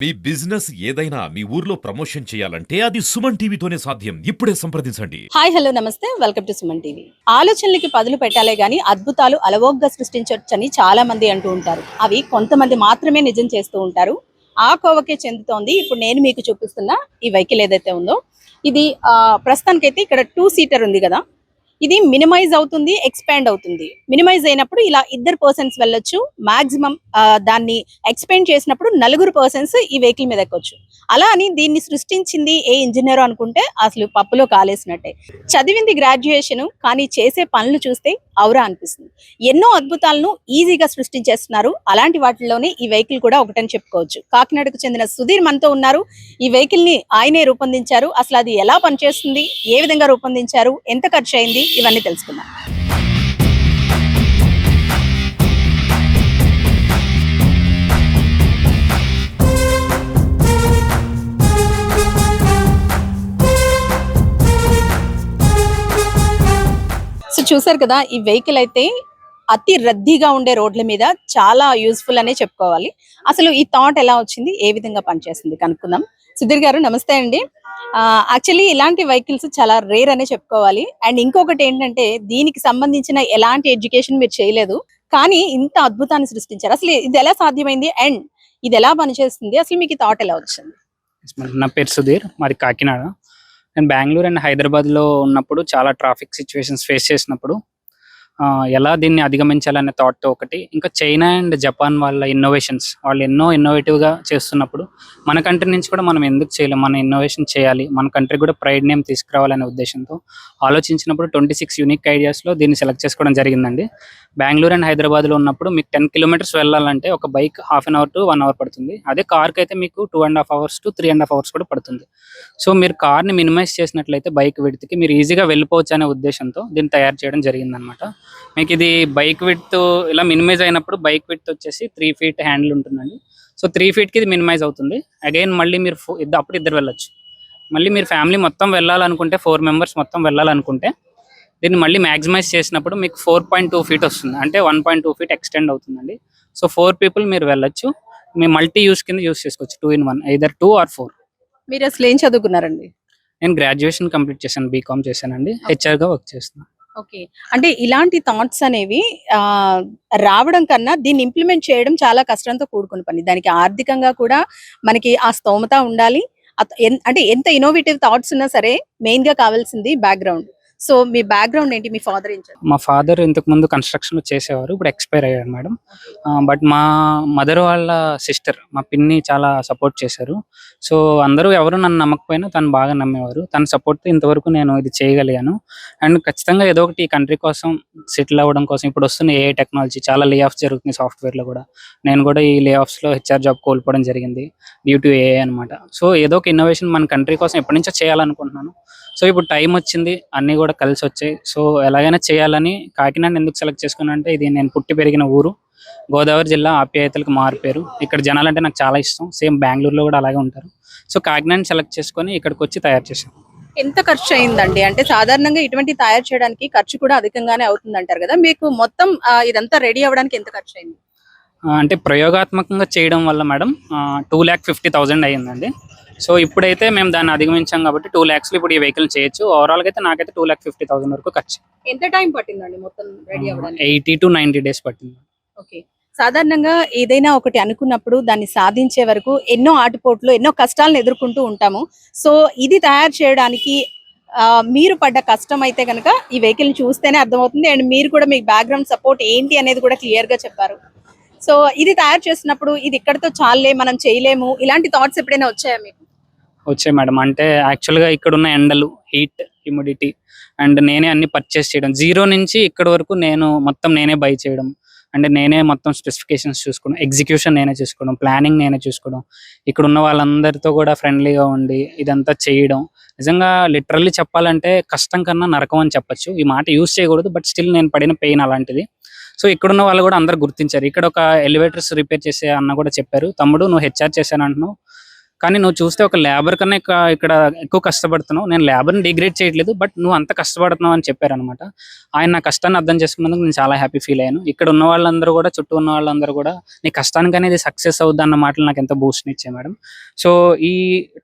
మీ business ఏదైనా మీ ఊర్లో promotion చేయాలంటే అది సుమన్ టీవీతోనే సాధ్యం. ఇప్పుడే సంప్రదించండి. Hi hello namaste. Welcome to Suman TV. ఆలోచనలకి పదులు పెట్టాలే గాని అద్భుతాలు అలవోగ్గా సృష్టించవచ్చని చాలా మంది అంటూ ఉంటారు. అవి కొంతమంది మాత్రమే నిజం చేస్తూ ఉంటారు. ఆ కోవకే చెందుతోంది. ఇప్పుడు నేను మీకు చూపిస్తున్న ఈ వెహికల్ ఏదైతే ఉందో ఇది ఆ, ప్రస్తుతానికైతే ఇక్కడ టూ సీటర్ ఉంది కదా. ఇది మినిమైజ్ అవుతుంది ఎక్స్పాండ్ అవుతుంది. మినిమైజ్ అయినప్పుడు ఇలా ఇద్దరు పర్సన్స్ వెళ్ళొచ్చు. మాక్సిమం దాన్ని ఎక్స్పాండ్ చేసినప్పుడు నలుగురు పర్సన్స్ ఈ వెహికల్ మీద ఎక్కొచ్చు. అలా అని దీన్ని సృష్టించింది ఏ ఇంజనీర్ అనుకుంటే అసలు పప్పులో కాలేసినట్టే. చదివింది గ్రాడ్యుయేషన్ కానీ చేసే పనులు చూస్తే ఔరా అనిపిస్తుంది. ఎన్నో అద్భుతాలను ఈజీగా సృష్టించేస్తున్నారు. అలాంటి వాటిల్లోనే ఈ వెహికల్ కూడా ఒకటని చెప్పుకోవచ్చు. కాకినాడకు చెందిన సుధీర్ మనతో ఉన్నారు. ఈ వెహికల్ని ఆయనే రూపొందించారు. అసలు అది ఎలా పనిచేస్తుంది? ఏ విధంగా రూపొందించారు? ఎంత ఖర్చు అయింది ఇవన్నీ తెలుసుకుందాం. సో చూసారు కదా ఈ వెహికల్ అయితే అతి రద్దీగా ఉండే రోడ్ల మీద చాలా యూస్ఫుల్ అనే చెప్పుకోవాలి. అసలు ఈ థాట్ ఎలా వచ్చింది? ఏ విధంగా పనిచేస్తుంది? కనుక్కుందాం. సుధీర్ గారు నమస్తే అండి. యాక్చువల్లీ ఇలాంటి వెహికల్స్ చాలా రేర్ అనే చెప్పుకోవాలి. అండ్ ఇంకొకటి ఏంటంటే దీనికి సంబంధించిన ఎలాంటి ఎడ్యుకేషన్ మీరు చేయలేదు. కానీ ఇంత అద్భుతాన్ని సృష్టించారు. అసలు ఇది ఎలా సాధ్యమైంది? అండ్ ఇది ఎలా పనిచేస్తుంది? అసలు మీకు థాట్ ఎలా వచ్చింది? నా పేరు సుధీర్ మరి కాకినాడ. నేను బెంగళూరు అండ్ హైదరాబాద్లో ఉన్నప్పుడు చాలా ట్రాఫిక్ సిచ్యువేషన్స్ ఫేస్ చేసినప్పుడు ఎలా దీన్ని అధిగమించాలనే థాట్ ఒకటి. ఇంకా చైనా అండ్ జపాన్ వాళ్ళ ఇన్నోవేషన్స్ వాళ్ళు ఎన్నో ఇన్నోవేటివ్గా చేస్తున్నప్పుడు మన కంట్రీ నుంచి కూడా మనం ఎందుకు చేయలేం? మన ఇన్నోవేషన్ చేయాలి. మన కంట్రీ కూడా ప్రైడ్ నేమ్ తీసుకురావాలనే ఉద్దేశంతో ఆలోచించినప్పుడు ట్వంటీ సిక్స్ యూనిక్ ఐడియాస్లో దీన్ని సెలెక్ట్ చేసుకోవడం జరిగిందండి. బెంగళూరు అండ్ హైదరాబాద్లో ఉన్నప్పుడు మీకు టెన్ కిలోమీటర్స్ వెళ్ళాలంటే ఒక bike half an hour to one hour పడుతుంది. అదే కార్కి అయితే మీకు two and half hours to three and half hours కూడా పడుతుంది. సో మీరు కార్ని మినిమైజ్ చేసినట్లయితే బైక్ విడితికి మీరు ఈజీగా వెళ్ళిపోవచ్చు అనే ఉద్దేశంతో దీన్ని తయారు చేయడం జరిగిందనమాట మీకు ఇది బైక్ విడ్త్ ఇలా మినిమైజ్ అయినప్పుడు బైక్ విడ్త్ వచ్చేసి త్రీ ఫీట్ హ్యాండిల్ ఉంటుందండి. సో త్రీ ఫీట్కి ఇది మినిమైజ్ అవుతుంది. అగైన్ మళ్ళీ మీరు అప్పుడు ఇద్దరు వెళ్ళొచ్చు. మళ్ళీ మీరు ఫ్యామిలీ మొత్తం వెళ్ళాలనుకుంటే ఫోర్ మెంబర్స్ మొత్తం వెళ్ళాలనుకుంటే దీన్ని మళ్ళీ మ్యాక్సిమైజ్ చేసినప్పుడు మీకు ఫోర్ పాయింట్ టూ ఫీట్ వస్తుంది. అంటే one point two feet extend అవుతుందండి. సో ఫోర్ పీపుల్ మీరు వెళ్ళొచ్చు. మీ మల్టీ యూస్ కింద యూస్ చేసుకోవచ్చు. Two in one either two or four మీరు అసలు ఏం చదువుకున్నారండి? నేను గ్రాడ్యుయేషన్ కంప్లీట్ చేశాను బీకామ్ చేశానండి. హెచ్ఆర్గా వర్క్ చేస్తున్నాను ఓకే. అంటే ఇలాంటి థాట్స్ అనేవి ఆ, రావడం కన్నా దీన్ని ఇంప్లిమెంట్ చేయడం చాలా కష్టంతో కూడుకున్న పని. దానికి ఆర్థికంగా కూడా మనకి ఆ స్తోమత ఉండాలి. అత- అంటే ఎంత ఇన్నోవేటివ్ థాట్స్ ఉన్నా సరే మెయిన్గా కావాల్సింది బ్యాక్గ్రౌండ్ సో మీ బ్యాక్గ్రౌండ్ ఏంటి? మీ ఫాదర్ ఏం మా ఫాదర్ ఇంతకు ముందు కన్స్ట్రక్షన్ చేసేవారు ఇప్పుడు ఎక్స్పైర్ అయ్యారు మేడం. బట్ మా మదర్ వాళ్ళ సిస్టర్ మా పిన్ని చాలా సపోర్ట్ చేశారు. సో అందరూ ఎవరు నన్ను నమ్మకపోయినా తను బాగా నమ్మేవారు. తన సపోర్ట్తో ఇంతవరకు నేను ఇది చేయగలిగాను. అండ్ ఖచ్చితంగా ఏదో ఒకటి ఈ కంట్రీ కోసం సెటిల్ అవ్వడం కోసం ఇప్పుడు వస్తున్న ఏ టెక్నాలజీ చాలా లే ఆఫ్ జరుగుతుంది సాఫ్ట్వేర్లో కూడా. నేను కూడా ఈ లే ఆఫ్స్లో హెచ్ఆర్ జాబ్ కోల్పోవడం జరిగింది డ్యూ టు ఏఐ అనమాట సో ఏదో ఒక ఇన్నోవేషన్ మన కంట్రీ కోసం ఎప్పటి నుంచో చేయాలనుకుంటున్నాను. సో ఇప్పుడు టైం వచ్చింది అన్నీ కూడా కలిసి వచ్చాయి. సో ఎలాగైనా చేయాలని కాకినాడ ఎందుకు సెలెక్ట్ చేసుకున్నా అంటే ఇది నేను పుట్టి పెరిగిన ఊరు. గోదావరి జిల్లా ఆప్యాయతలకు మారిపోయారు ఇక్కడ జనాలు అంటే నాకు చాలా ఇష్టం. సేమ్ బెంగళూరులో కూడా అలాగే ఉంటారు. సో కాకినాడ సెలెక్ట్ చేసుకొని ఇక్కడికి వచ్చి తయారు చేశాను ఎంత ఖర్చు అయిందండి? అంటే సాధారణంగా ఇటువంటి తయారు చేయడానికి ఖర్చు కూడా అధికంగానే అవుతుంది అంటారు కదా? మీకు మొత్తం ఇదంతా రెడీ అవ్వడానికి ఎంత ఖర్చు అయింది? అంటే ప్రయోగాత్మకంగా చేయడం వల్ల madam two lakh fifty thousand అయ్యిందండి. సో ఇప్పుడైతే మేము దాన్ని అధిగమించాం కాబట్టి టూ ల్యాక్స్లో ఇప్పుడు ఈ వెహికల్ చేయొచ్చు. ఓవరాల్గా అయితే నాకైతే టూ ల్యాక్ ఫిఫ్టీ థౌసండ్ వరకు ఖర్చు. ఎంత టైం పట్టిందండి మొత్తం రెడీ అవ్వడానికి? ఎయిటీ టు నైంటీ డేస్ పట్టింది. ఓకే సాధారణంగా ఏదైనా ఒకటి అనుకున్నప్పుడు దాన్ని సాధించే వరకు ఎన్నో ఆటుపోట్లు ఎన్నో కష్టాలను ఎదుర్కొంటూ ఉంటాము. సో ఇది తయారు చేయడానికి మీరు పడ్డ కష్టం అయితే కనుక ఈ వెహికల్ చూస్తేనే అర్థమవుతుంది. అండ్ మీరు కూడా మీ బ్యాక్గ్రౌండ్ సపోర్ట్ ఏంటి అనేది కూడా క్లియర్గా చెప్పారు. సో ఇది తయారు చేసినప్పుడు ఇది ఇక్కడతో చాలే మనం చేయలేము. ఇలాంటి థాట్స్ ఎప్పుడైనా వచ్చాయా మీకు? వచ్చాయి మేడం. అంటే యాక్చువల్గా ఇక్కడ ఉన్న ఎండలు హీట్ హ్యూమిడిటీ అండ్ నేనే అన్ని పర్చేస్ చేయడం. జీరో నుంచి ఇక్కడ వరకు నేను మొత్తం నేనే బై చేయడం. అంటే నేనే మొత్తం స్పెసిఫికేషన్స్ చూసుకోవడం. ఎగ్జిక్యూషన్ నేనే చూసుకోవడం. ప్లానింగ్ నేనే చూసుకోవడం. ఇక్కడ ఉన్న వాళ్ళందరితో కూడా ఫ్రెండ్లీగా ఉండి ఇదంతా చేయడం. నిజంగా లిటరల్లీ చెప్పాలంటే కష్టం కన్నా నరకం అని చెప్పొచ్చు. ఈ మాట యూస్ చేయకూడదు. బట్ స్టిల్ నేను పడిన పెయిన్ అలాంటిది. సో ఇక్కడున్న వాళ్ళు కూడా అందరు గుర్తించారు. ఇక్కడ ఒక ఎలివేటర్స్ రిపేర్ చేసే అన్న కూడా చెప్పారు. తమ్ముడు నువ్వు హెచ్ఆర్ చేశాను అంటున్నావు. కానీ నువ్వు చూస్తే ఒక లేబర్ కన్నా ఇక్కడ ఎక్కువ కష్టపడుతున్నావు. నేను లేబర్ని డిగ్రేడ్ చేయట్లేదు బట్ నువ్వు అంత కష్టపడుతున్నావు అని చెప్పారనమాట ఆయన నా కష్టాన్ని అర్థం చేసుకున్నందుకు నేను చాలా హ్యాపీ ఫీల్ అయ్యాను. ఇక్కడ ఉన్న వాళ్ళందరూ కూడా చుట్టూ ఉన్న వాళ్ళందరూ కూడా నీ కష్టానికి అనేది సక్సెస్ అవుద్ది అన్న మాటలు నాకు ఎంత బూస్ట్ ఇచ్చాయి మేడం. సో ఈ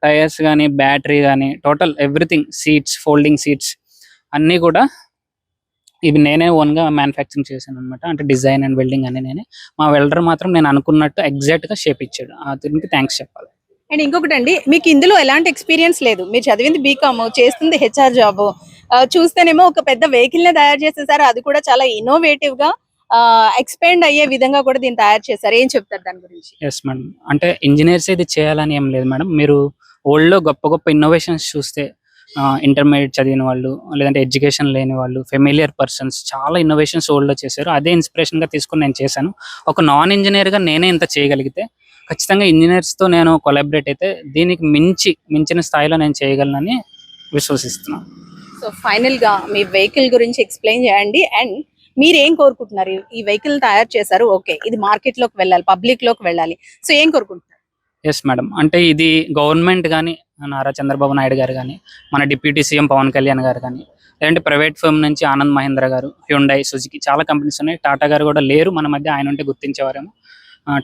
టైర్స్ కానీ బ్యాటరీ కానీ total everything seats folding seats అన్నీ కూడా ఇవి నేనే ఓన్గా మ్యానుఫ్యాక్చరింగ్ చేశాను అనమాట అంటే డిజైన్ అండ్ వెల్డింగ్ అని నేనే. మా వెల్డర్ మాత్రం నేను అనుకున్నట్టు ఎగ్జాక్ట్గా షేప్ ఇచ్చాడు అతనికి థ్యాంక్స్ చెప్పాలి. అండ్ ఇంకొకటి అండి మీకు ఇందులో ఎలాంటి ఎక్స్పీరియన్స్ లేదు. మీరు చదివింది బీకామ్ చేస్తుంది హెచ్ఆర్ జాబ్ చూస్తేనేమో ఒక పెద్ద వెహికల్ నే తయారు చేసేసారు. అది కూడా చాలా ఇన్నోవేటివ్గా ఎక్స్పెండ్ అయ్యే విధంగా కూడా దీన్ని తయారు చేశారు. ఏం చెప్తారు దాని గురించి? ఎస్ మేడం అంటే ఇంజనీర్స్ ఇది చేయాలని ఏం లేదు మేడం. మీరు ఓల్డ్లో గొప్ప గొప్ప ఇన్నోవేషన్స్ చూస్తే ఇంటర్మీడియట్ చదివిన వాళ్ళు లేదంటే ఎడ్యుకేషన్ లేని వాళ్ళు ఫెమిలియర్ పర్సన్స్ చాలా ఇన్నోవేషన్స్ ఓల్డ్లో చేశారు. అదే ఇన్స్పిరేషన్గా తీసుకుని నేను చేశాను. ఒక నాన్ ఇంజనీర్గా నేనే ఇంత చేయగలిగితే ఖచ్చితంగా ఇంజనీర్స్తో నేను కొలాబరేట్ అయితే దీనికి మించి మించిన స్థాయిలో నేను చేయగలనని విశ్వసిస్తున్నాను. సో ఫైనల్గా మీ వెహికల్ గురించి ఎక్స్ప్లెయిన్ చేయండి అండ్ మీరు ఏం కోరుకుంటున్నారు? ఈ వెహికల్ తయారు చేశారు ఓకే ఇది మార్కెట్లోకి వెళ్ళాలి పబ్లిక్లోకి వెళ్ళాలి. సో ఏం కోరుకుంటున్నారు? ఎస్ మేడం అంటే ఇది గవర్నమెంట్ కానీ నారా చంద్రబాబు నాయుడు గారు కానీ మన డిప్యూటీ సీఎం పవన్ కళ్యాణ్ గారు కానీ లేదంటే ప్రైవేట్ ఫర్మ్ నుంచి ఆనంద్ మహేంద్ర గారు హ్యుండై సుజుకి చాలా కంపెనీస్ ఉన్నాయి. టాటా గారు కూడా లేరు మన మధ్య ఆయన ఉంటే గుర్తించేవారేమో.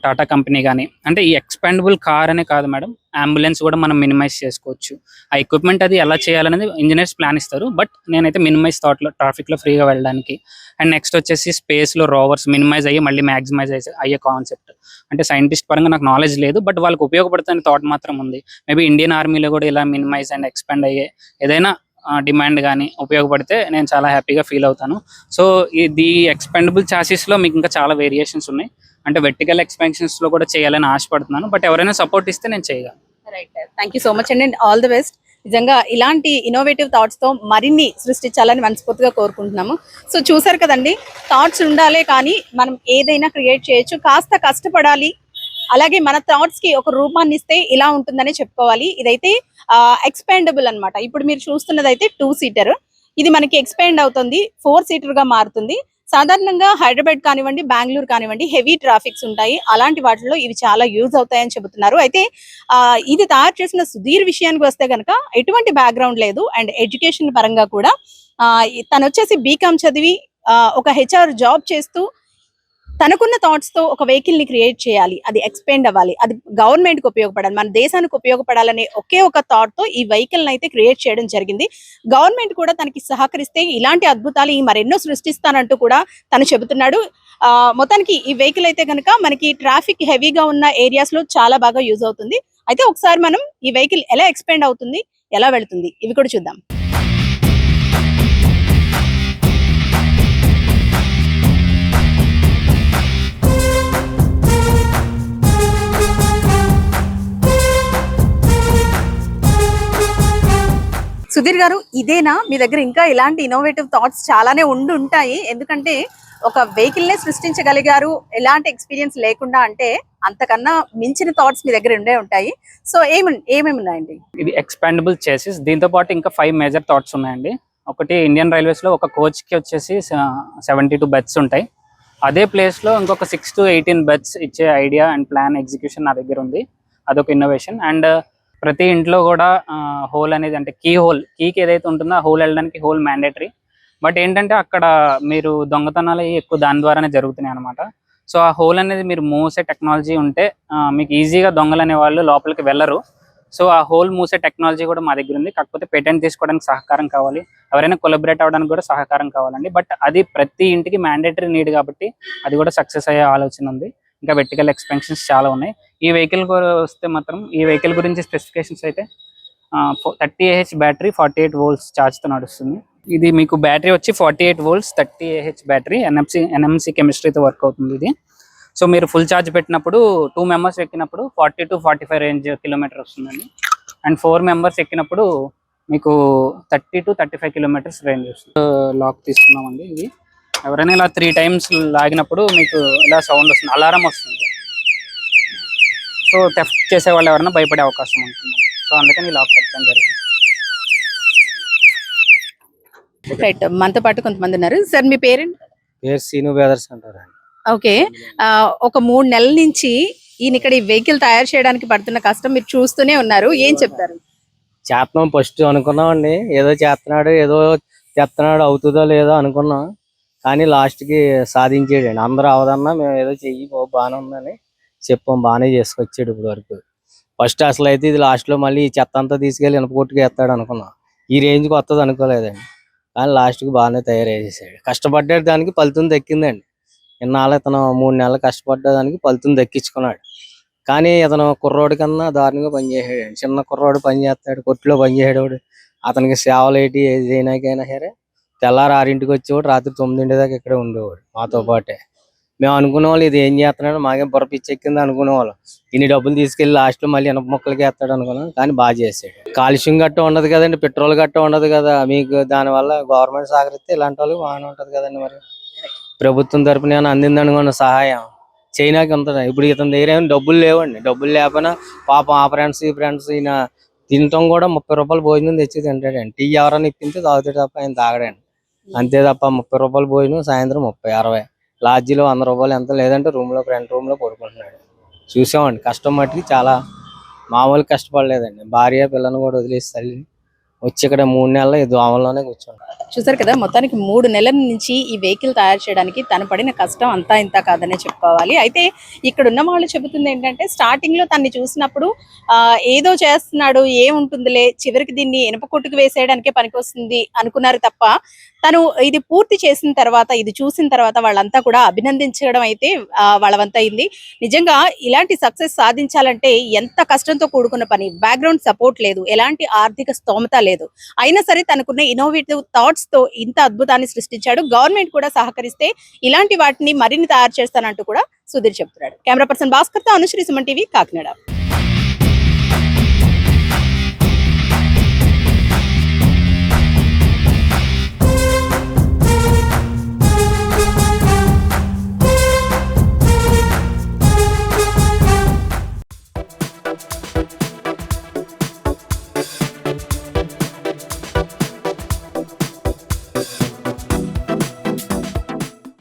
టాటా కంపెనీ కానీ అంటే ఈ ఎక్స్పాండబుల్ కార్ అనే కాదు మేడం. అంబులెన్స్ కూడా మనం మినిమైజ్ చేసుకోవచ్చు. ఆ ఎక్విప్మెంట్ అది ఎలా చేయాలనేది ఇంజనీర్స్ ప్లాన్ ఇస్తారు. బట్ నేనైతే మినిమైజ్ థాట్లో ట్రాఫిక్లో ఫ్రీగా వెళ్ళడానికి. అండ్ నెక్స్ట్ వచ్చేసి స్పేస్లో రోవర్స్ మినిమైజ్ అయ్యి మళ్ళీ మ్యాక్సిమైజ్ అయ్యే కాన్సెప్ట్. అంటే సైంటిస్ట్ పరంగా నాకు నాలెడ్జ్ లేదు. బట్ వాళ్ళకి ఉపయోగపడుతున్న థాట్ మాత్రం ఉంది. మేబీ ఇండియన్ ఆర్మీలో కూడా ఇలా మినిమైజ్ అండ్ ఎక్స్పాండ్ అయ్యే ఏదైనా డిమాండ్ కానీ ఉపయోగపడితే నేను చాలా హ్యాపీగా ఫీల్ అవుతాను. సో ఇది ఎక్స్పెండబుల్లో మీకు ఇంకా చాలా వేరియేషన్స్ ఉన్నాయి. అంటే వెర్టికల్లో కూడా చేయాలని ఆశపడుతున్నాను. బట్ ఎవరైనా సపోర్ట్ ఇస్తే నేను చేయగలను. Right thank you so much అండి ఆల్ ది బెస్ట్ నిజంగా ఇలాంటి ఇన్నోవేటివ్ థాట్స్తో మరిన్ని సృష్టించాలని మనస్ఫూర్తిగా కోరుకుంటున్నాము. సో చూసారు కదండి థాట్స్ ఉండాలే కానీ మనం ఏదైనా క్రియేట్ చేయొచ్చు. కాస్త కష్టపడాలి. అలాగే మన థాట్స్కి ఒక రూపాన్ని ఇస్తే ఇలా ఉంటుందని చెప్పుకోవాలి. ఇదైతే ఎక్స్పాండబుల్ అన్నమాట. ఇప్పుడు మీరు చూస్తున్నది అయితే టూ సీటర్ ఇది మనకి ఎక్స్పాండ్ అవుతుంది. ఫోర్ సీటర్గా మారుతుంది. సాధారణంగా హైదరాబాద్ కానివ్వండి బెంగళూరు కానివ్వండి హెవీ ట్రాఫిక్స్ ఉంటాయి. అలాంటి వాటిలో ఇవి చాలా యూజ్ అవుతాయని చెబుతున్నారు. అయితే ఇది తయారు చేసిన సుధీర్ విషయానికి వస్తే కనుక ఎటువంటి బ్యాక్గ్రౌండ్ లేదు. అండ్ ఎడ్యుకేషన్ పరంగా కూడా ఆ, తను వచ్చేసి బీకామ్ చదివి ఆ, ఒక హెచ్ఆర్ జాబ్ చేస్తూ తనకున్న థాట్స్తో ఒక వెహికల్ని క్రియేట్ చేయాలి. అది ఎక్స్పెండ్ అవ్వాలి. అది గవర్నమెంట్కి ఉపయోగపడాలి. మన దేశానికి ఉపయోగపడాలనే ఒకే ఒక థాట్తో ఈ వెహికల్ అయితే క్రియేట్ చేయడం జరిగింది. గవర్నమెంట్ కూడా తనకి సహకరిస్తే ఇలాంటి అద్భుతాలు ఈ మరెన్నో సృష్టిస్తానంటూ కూడా తను చెబుతున్నాడు. ఆ, మొత్తానికి ఈ వెహికల్ అయితే కనుక మనకి ట్రాఫిక్ హెవీగా ఉన్న ఏరియాస్లో చాలా బాగా యూజ్ అవుతుంది. అయితే ఒకసారి మనం ఈ వెహికల్ ఎలా ఎక్స్పెండ్ అవుతుంది ఎలా వెళ్తుంది ఇవి కూడా చూద్దాం. సుధీర్ గారు ఇదేనా? మీ దగ్గర ఇంకా ఇలాంటి ఇన్నోవేటివ్ థాట్స్ చాలానే ఉండి ఉంటాయి ఎందుకంటే ఒక వెహికల్ నే సృష్టించగలిగారు. ఎలాంటి ఎక్స్పీరియన్స్ లేకుండా అంటే అంతకన్నా మించిన థాట్స్ మీ దగ్గర ఉండే ఉంటాయి. సో ఏమి ఏమేమి ఉన్నాయండి? ఇది ఎక్స్పాండబుల్ చేసిస్ దీంతో పాటు ఇంకా ఫైవ్ మేజర్ థాట్స్ ఉన్నాయండి. ఒకటి ఇండియన్ రైల్వేస్లో ఒక కోచ్కి వచ్చేసి సెవెంటీ టూ బెడ్స్ ఉంటాయి. అదే ప్లేస్లో ఇంకొక సిక్స్ టు ఎయిటీన్ బెడ్స్ ఇచ్చే ఐడియా అండ్ ప్లాన్ ఎగ్జిక్యూషన్ నా దగ్గర ఉంది. అదొక ఇన్నోవేషన్ అండ్ ప్రతి ఇంట్లో కూడా హోల్ అనేది అంటే కీ హోల్ కీకి ఏదైతే ఉంటుందో ఆ హోల్ వెళ్ళడానికి హోల్ మ్యాండేటరీ. బట్ ఏంటంటే అక్కడ మీరు దొంగతనాలు ఎక్కువ దాని ద్వారానే జరుగుతున్నాయి అనమాట సో ఆ హోల్ అనేది మీరు మూసే టెక్నాలజీ ఉంటే ఆ, మీకు ఈజీగా దొంగలు అనే వాళ్ళు లోపలికి వెళ్ళరు. సో ఆ హోల్ మూసే టెక్నాలజీ కూడా మా దగ్గర ఉంది. కాకపోతే పేటెంట్ తీసుకోవడానికి సహకారం కావాలి. ఎవరైనా కొలబరేట్ అవ్వడానికి కూడా సహకారం కావాలండి. బట్ అది ప్రతి ఇంటికి మ్యాండేటరీ నీడ్ కాబట్టి అది కూడా సక్సెస్ అయ్యే ఆలోచన ఉంది. ఇంకా వెర్టికల్ ఎక్స్పెన్షన్స్ చాలా ఉన్నాయి. ఈ వెహికల్ వస్తే మాత్రం ఈ వెహికల్ గురించి స్పెసిఫికేషన్స్ అయితే thirty AH battery forty eight volts ఛార్జ్తో నడుస్తుంది. ఇది మీకు బ్యాటరీ వచ్చి forty eight volts thirty AH battery NMC NMC కెమిస్ట్రీతో work అవుతుంది ఇది. సో మీరు ఫుల్ ఛార్జ్ పెట్టినప్పుడు టూ మెంబర్స్ ఎక్కినప్పుడు forty to forty five range kilometre వస్తుందండి. అండ్ ఫోర్ మెంబర్స్ ఎక్కినప్పుడు మీకు thirty to thirty five kilometres range వస్తుంది లాక్ తీసుకున్నామండి ఇది. ఎవరైనా ఇలా త్రీ టైమ్స్ లాగినప్పుడు మీకు ఇలా సౌండ్ వస్తుంది అలారం వస్తుంది. సో థెఫ్ట్ చేసే వాళ్ళు ఎవరైనా భయపడే అవకాశం ఉంటుంది. సో అందుకని లాక్ పెట్టడం జరిగింది. రైట్ మనతో పాటు కొంతమంది ఉన్నారు. సార్ మీ పేరెంట్? పేరు సీను బ్రదర్స్ అంటారండి ఓకే. ఒక మూడు నెలల నుంచి ఈయన ఇక్కడ ఈ వెహికల్ తయారు చేయడానికి పడుతున్న కష్టం మీరు చూస్తూనే ఉన్నారు. ఏం చెప్తారు? చేస్తున్నాం ఫస్ట్ అనుకున్నామండి. ఏదో చేస్తున్నాడు ఏదో చేస్తున్నాడు అవుతుందో లేదో అనుకున్నాం. కానీ లాస్ట్కి సాధించాడండి అందరూ అవదన్నా మేము ఏదో చెయ్యి బాబు బాగానే ఉందని చెప్పాం. బాగానే చేసుకొచ్చాడు ఇప్పుడు వరకు. ఫస్ట్ అసలు అయితే ఇది లాస్ట్లో మళ్ళీ ఈ చెత్త అంతా తీసుకెళ్ళి ఇనపకొట్టుకు వేస్తాడు అనుకున్నాం. ఈ రేంజ్కి వస్తుంది అనుకోలేదండి. కానీ లాస్ట్కి బాగానే తయారు చేసేసాడు కష్టపడ్డాడు దానికి ఫలితం దక్కిందండి. ఇన్నాళ్ళు ఇతను మూడు నెలలు కష్టపడ్డ దానికి ఫలితం దక్కించుకున్నాడు. కానీ ఇతను కుర్రోడి కన్నా దారుణంగా పనిచేసాడు చిన్న కుర్రోడు పని చేస్తాడు కొట్లో అతనికి సేవలు ఏంటి ఏది చేయడానికైనా సరే తెల్లారి ఆరింటికి వచ్చేవాడు రాత్రి తొమ్మిదింటి దాకా ఇక్కడే ఉండేవాడు మాతో పాటే. మేము అనుకునే వాళ్ళు ఇది ఏం చేస్తున్నాడు? మాకేం బుర్ర పిచ్చెక్కింది? అనుకునే వాళ్ళం. ఇన్ని డబ్బులు తీసుకెళ్ళి లాస్ట్లో మళ్ళీ ఇనప మొక్కలకి వేస్తాడు అనుకున్నాం కానీ బాగా చేసాడు కాలుష్యం గట్ట ఉండదు కదండి పెట్రోల్ గట్ట ఉండదు కదా. మీకు దానివల్ల గవర్నమెంట్ సహకరిస్తే ఇలాంటి వాళ్ళకి బాగానే ఉంటది కదండి మరి. ప్రభుత్వం తరపున ఏమైనా అందింది అనుకున్న సహాయం? చైనాకి ఉంటుంది ఇప్పుడు ఇతని దగ్గర ఏమైనా డబ్బులు లేవండి. డబ్బులు లేకపోయినా పాపం ఆ ఫ్రెండ్స్ ఈ ఫ్రెండ్స్ ఈయన తినటం కూడా ముప్పై రూపాయలు భోజనం తెచ్చి తింటాడండి. టీ ఎవరైనా ఇప్పితే తాగుతాడు తప్ప ఆయన తాగడండి. అంతే తప్ప ముప్పై రూపాయలు భోజనం సాయంత్రం ముప్పై అరవై. లాడ్జీలో వంద రూపాయలు ఎంత లేదంటే రూమ్లో ఫ్రంట్ రూమ్లో పడుకుంటున్నాడు. చూసామండి కష్టం మట్టుకి చాలా మామూలు కష్టపడలేదండి. భార్య పిల్లని కూడా వదిలేసి తల్లి వచ్చి ఇక్కడ మూడు నెలలు ఈ దోమల్లోనే కూర్చుంటాడు. చూసారు కదా మొత్తానికి మూడు నెలల నుంచి ఈ వెహికల్ తయారు చేయడానికి తను పడిన కష్టం అంతా ఇంత కాదనే చెప్పుకోవాలి. అయితే ఇక్కడ ఉన్న వాళ్ళు చెబుతుంది ఏంటంటే స్టార్టింగ్లో తన్ని చూసినప్పుడు ఆ, ఏదో చేస్తున్నాడు ఏముంటుందిలే చివరికి దీన్ని ఇనప కొట్టుకు వేసేయడానికే పనికొస్తుంది అనుకున్నారు తప్ప తను ఇది పూర్తి చేసిన తర్వాత ఇది చూసిన తర్వాత వాళ్ళంతా కూడా అభినందించడం అయితే వాళ్ళవంతయింది. అయింది నిజంగా ఇలాంటి సక్సెస్ సాధించాలంటే ఎంత కష్టంతో కూడుకున్న పని? బ్యాక్గ్రౌండ్ సపోర్ట్ లేదు. ఎలాంటి ఆర్థిక స్తోమత లేదు. అయినా సరే తనకున్న ఇన్నోవేటివ్ థాట్స్తో ఇంత అద్భుతాన్ని సృష్టించాడు. గవర్నమెంట్ కూడా సహకరిస్తే ఇలాంటి వాటిని మరిన్ని తయారు చేస్తానంటూ కూడా సుధీర్ చెప్తున్నాడు. కెమెరా పర్సన్ భాస్కర్తో అనుశ్రీ సుమన్ టీవీ కాకినాడ.